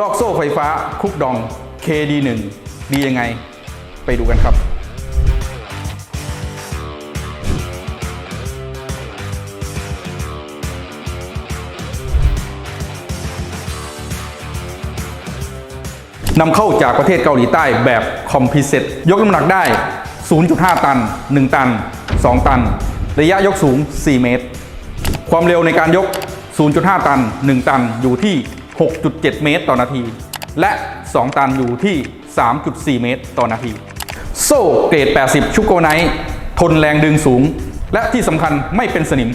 ลอกโซ่ไฟฟ้าคุกดอง KD1 ดียังไง ไปดูกันครับ นำเข้าจากประเทศเกาหลีใต้แบบคอมพิเซตยกน้ำหนักได้ 0.5 ตัน 1 ตัน 2 ตัน ระยะยกสูง 4 เมตร ความเร็วในการยก 0.5 ตัน 1 ตันอยู่ที่ 6.7 เมตรต่อนาที และ 2 ตันอยู่ที่ 3.4 เมตรต่อนาที โซ่เกรด 80 ชุกโกไนท์ทนแรงดึงสูง และที่สำคัญไม่เป็นสนิม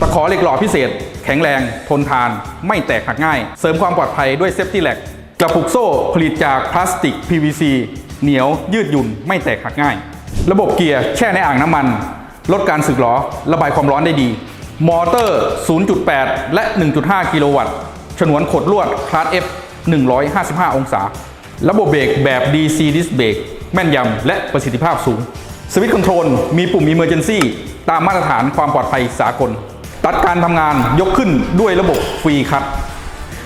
ตะขอเหล็กหล่อพิเศษ แข็งแรง ทนทาน ไม่แตกหักง่าย เสริมความปลอดภัยด้วยเซฟตี้แลกกระปุกโซ่ผลิตจากพลาสติก PVC เหนียวยืดหยุ่น ไม่แตกหักง่าย ระบบเกียร์แช่ในอ่างน้ำมัน ลดการสึกหรอระบายความร้อนได้ดี มอเตอร์ 0.8 และ 1.5 กิโลวัตต์ ฉนวนขดลวดคลาส F 155 องศา ระบบเบรกแบบ DC Disc Brake แม่นยำและประสิทธิภาพสูง สวิตช์คอนโทรลมีปุ่ม Emergency ตามมาตรฐานความปลอดภัยสากล ตัดการทำงานยกขึ้นด้วยระบบฟรีคัท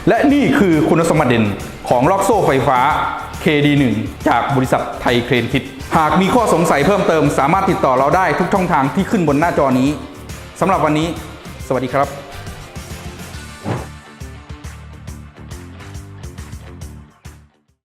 และนี่คือคุณสมบัติเด่นของล็อกโซ่ไฟฟ้า KD1 จากบริษัทไทยเครนคิด หากมีข้อสงสัยเพิ่มเติมสามารถติดต่อเราได้ทุกช่องทางที่ขึ้นบนหน้าจอนี้สำหรับวันนี้ สวัสดีครับ